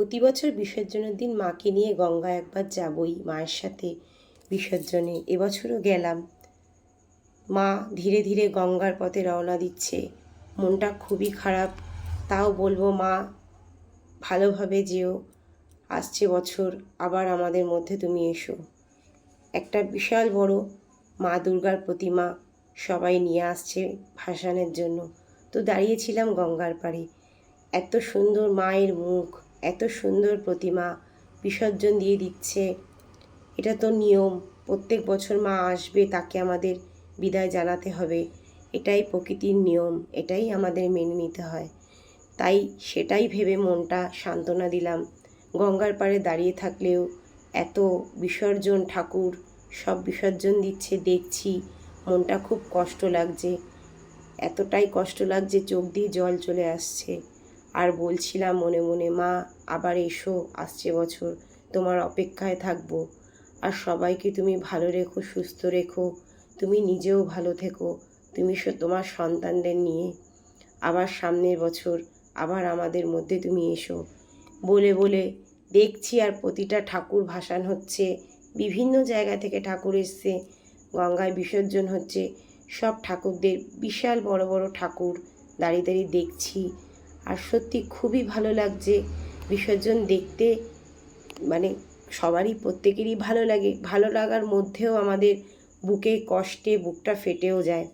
প্রতি বছর বিসর্জনের দিন মাকে নিয়ে গঙ্গা একবার যাবই মায়ের সাথে বিসর্জনে। এবছরও গেলাম। মা ধীরে ধীরে গঙ্গার পথে রওনা দিচ্ছে। মনটা খুবই খারাপ। তাও বলব, মা, ভালোভাবে যেও। আসছে বছর, আবার আমাদের মধ্যে তুমি এসো। একটা বিশাল বড় মা দুর্গার প্রতিমা সবাই নিয়ে আসছে ভাসানের জন্য। তো দাঁড়িয়েছিলাম গঙ্গার পাড়ে। এত সুন্দর মায়ের মুখ। এত সুন্দর প্রতিমা বিসর্জন দিয়ে দিচ্ছে। এটা তো নিয়ম। প্রত্যেক বছর মা আসবে, তাকে আমাদের বিদায় জানাতে হবে। এটাই প্রকৃতির নিয়ম, এটাই আমাদের মেনে নিতে হয়। তাই সেটাই ভেবে মনটা সান্ত্বনা দিলাম। গঙ্গার পাড়ে দাঁড়িয়ে থাকলেও এত বিসর্জন, ঠাকুর সব বিসর্জন দিচ্ছে, দেখছি মনটা খুব কষ্ট লাগছে। এতটাই কষ্ট লাগছে, চোখ দিয়ে জল চলে আসছে। আর বলছিলাম মনে মনে, মা, আবার এসো, আসছে বছর, তোমার অপেক্ষায় থাকব। আর সবাইকে তুমি ভালো রেখো, সুস্থ রেখো, তুমি নিজেও ভালো থেকো, তুমি তোমার সন্তানদের নিয়ে। আবার সামনের বছর, আবার আমাদের মধ্যে তুমি এসো। বলে বলে দেখছি আর প্রতিটা ঠাকুর ভাসান হচ্ছে, বিভিন্ন জায়গা থেকে ঠাকুর এসছে, গঙ্গায় বিসর্জন হচ্ছে, সব ঠাকুরদের বিশাল বড় বড় ঠাকুর দাঁড়িয়ে দাঁড়িয়ে দেখছি। আর সত্যি খুবই ভালো লাগছে বিসর্জন দেখতে। মানে সবারই, প্রত্যেকেরই ভালো লাগে। ভালো লাগার মধ্যেও আমাদের বুকে কষ্টে বুকটা ফেটেও যায়।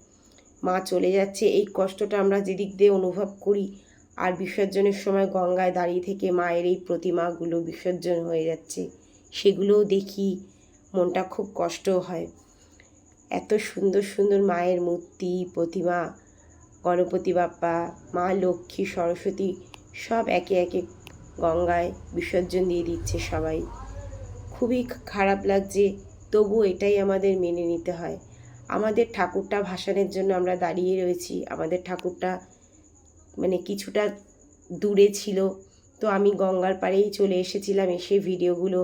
মা চলে যাচ্ছে। এই কষ্টটা আমরা যেদিক দিয়ে অনুভব করি, আর বিসর্জনের সময় গঙ্গায় দাঁড়িয়ে থেকে মায়ের এই প্রতিমাগুলো বিসর্জন হয়ে যাচ্ছে, সেগুলোও দেখি মনটা খুব কষ্টও হয়। এত সুন্দর সুন্দর মায়ের মূর্তি, প্রতিমা গণপতি বাপ্পা, মা লক্ষ্মী, সরস্বতী সব একে একে গঙ্গায় বিসর্জন দিয়ে দিচ্ছে সবাই। খুবই খারাপ লাগছে তবু এটাই আমাদের মেনে নিতে হয়। আমাদের ঠাকুরটা ভাসানের জন্য আমরা দাঁড়িয়ে রয়েছি, আমাদের ঠাকুরটা মানে কিছুটা দূরে ছিল। তো আমি গঙ্গার পাড়েই চলে এসেছিলাম, এসে ভিডিওগুলো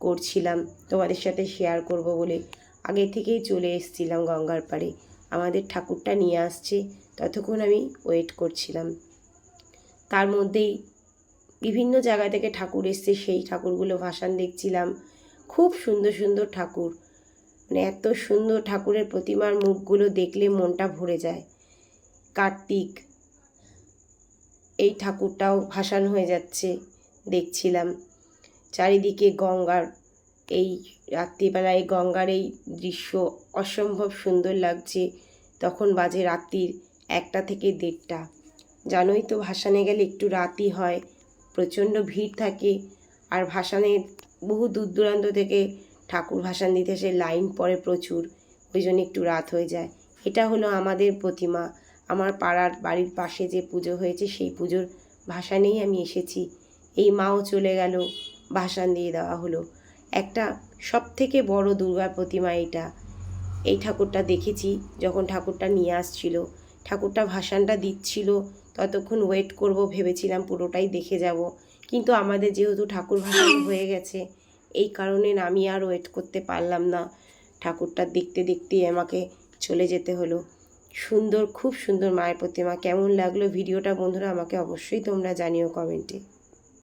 করছিলাম। তোমাদের সাথে শেয়ার করব বলে। আগে থেকেই চলে এসেছিলাম গঙ্গার পাড়ে। আমাদের ঠাকুরটা নিয়ে আসছে। ততক্ষণ আমি ওয়েট করছিলাম। তার মধ্যেই বিভিন্ন জায়গা থেকে ঠাকুর এসছে, সেই ঠাকুরগুলো ভাসান দেখছিলাম। খুব সুন্দর সুন্দর ঠাকুর। মানে এত সুন্দর ঠাকুরের প্রতিমার মুখগুলো দেখলে মনটা ভরে যায়। কার্তিক, এই ঠাকুরটাও ভাসান হয়ে যাচ্ছে দেখছিলাম। চারিদিকে গঙ্গার, এই রাত্রিবেলায় গঙ্গার এই দৃশ্য অসম্ভব সুন্দর লাগছে। তখন বাজে রাত্রির একটা থেকে দেড়টা। জানোই তো ভাসানে গেলে একটু রাতই হয়, প্রচণ্ড ভিড় থাকে। আর ভাসানে বহু দূর দূরান্ত থেকে ঠাকুর ভাসান দিতে এসে লাইন পড়ে প্রচুর, ওই জন্য একটু রাত হয়ে যায়। এটা হলো আমাদের প্রতিমা। আমার পাড়ার বাড়ির পাশে যে পুজো হয়েছে, সেই পুজোর ভাসানেই আমি এসেছি। এই মাও চলে গেল, ভাসান দিয়ে দেওয়া হলো। একটা সব থেকে বড় দুর্গা প্রতিমা এটা। এই ঠাকুরটা দেখেছি যখন ঠাকুরটা নিয়ে আসছিল। ঠাকুরটা ভাসানটা দিচ্ছিল, ততক্ষণ ওয়েট করব, ভেবেছিলাম পুরোটাই দেখে যাব। কিন্তু আমাদের যেহেতু ঠাকুর ভাষান হয়ে গেছে, এই কারণে আমি আর ওয়েট করতে পারলাম না। ঠাকুরটা দেখতে দেখতেই আমাকে চলে যেতে হলো। সুন্দর, খুব সুন্দর মায়ের প্রতিমা। কেমন লাগল ভিডিওটা বন্ধুরা আমাকে অবশ্যই তোমরা জানিও কমেন্টে।